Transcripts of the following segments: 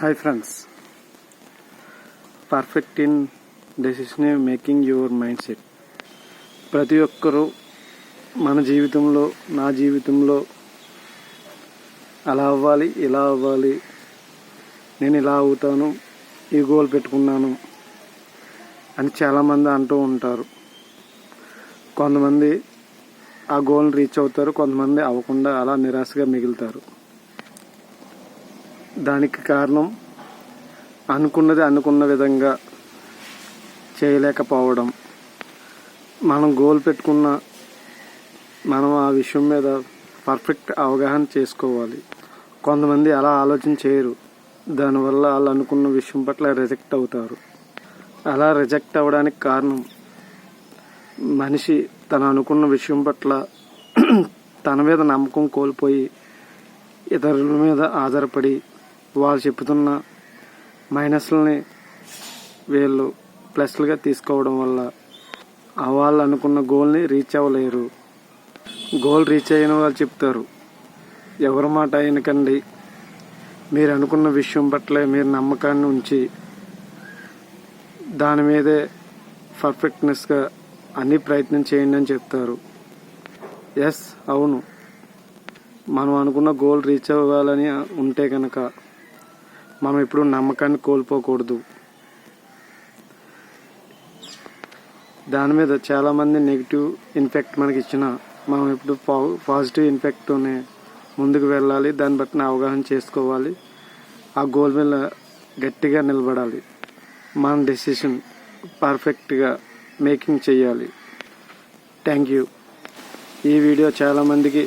Hi friends perfect in decision making your mindset ప్రతి ఒక్కరూ మన జీవితంలో నా జీవితంలో అలా అవ్వాలి ఇలా అవ్వాలి. నేను ఇలా అవుతాను ఈ గోల్ పెట్టుకున్నాను అని చాలామంది అంటూ ఉంటారు. కొంతమంది ఆ గోల్ని రీచ్ అవుతారు కొంతమంది అవ్వకుండా అలా నిరాశగా మిగులుతారు. దానికి కారణం అనుకున్నది అనుకున్న విధంగా చేయలేకపోవడం. మనం గోల్ పెట్టుకున్న మనం ఆ విషయం మీద పర్ఫెక్ట్ అవగాహన చేసుకోవాలి. కొంతమంది అలా ఆలోచన చేయరు. దానివల్ల వాళ్ళు అనుకున్న విషయం పట్ల రిజెక్ట్ అవుతారు. అలా రిజెక్ట్ అవ్వడానికి కారణం మనిషి తను అనుకున్న విషయం పట్ల తన మీద నమ్మకం కోల్పోయి ఇతరుల మీద ఆధారపడి వాళ్ళు చెప్తున్న మైనస్లని వీళ్ళు ప్లస్లుగా తీసుకోవడం వల్ల ఆ వాళ్ళు అనుకున్న గోల్ని రీచ్ అవ్వలేరు. గోల్ రీచ్ అయిన వాళ్ళు చెప్తారు ఎవరి మాట అయినకండి. మీరు అనుకున్న విషయం పట్ల మీరు నమ్మకాన్ని ఉంచి దాని మీదే పర్ఫెక్ట్నెస్గా అన్ని ప్రయత్నం చేయండి అని చెప్తారు. ఎస్ అవును. మనం అనుకున్న గోల్ రీచ్ అవ్వాలని ఉంటే కనుక మనం ఇప్పుడు నమ్మకాన్ని కోల్పోకూడదు. దాని మీద చాలామంది నెగిటివ్ ఇన్ఫెక్ట్ మనకి ఇచ్చిన మనం ఇప్పుడు పాజిటివ్ ఇన్ఫెక్ట్తోనే ముందుకు వెళ్ళాలి దాన్ని బట్టి అవగాహన చేసుకోవాలి ఆ గోల్ మీద గట్టిగా నిలబడాలి మన డెసిషన్ పర్ఫెక్ట్గా మేకింగ్ చేయాలి. థ్యాంక్ యూ ఈ వీడియో చాలామందికి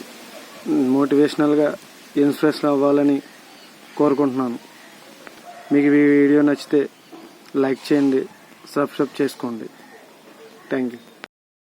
మోటివేషనల్గా ఇన్స్పిరేషన్ అవ్వాలని కోరుకుంటున్నాను. మీకు ఈ వీడియో నచ్చితే లైక్ చేయండి సబ్స్క్రైబ్ చేసుకోండి. Thank you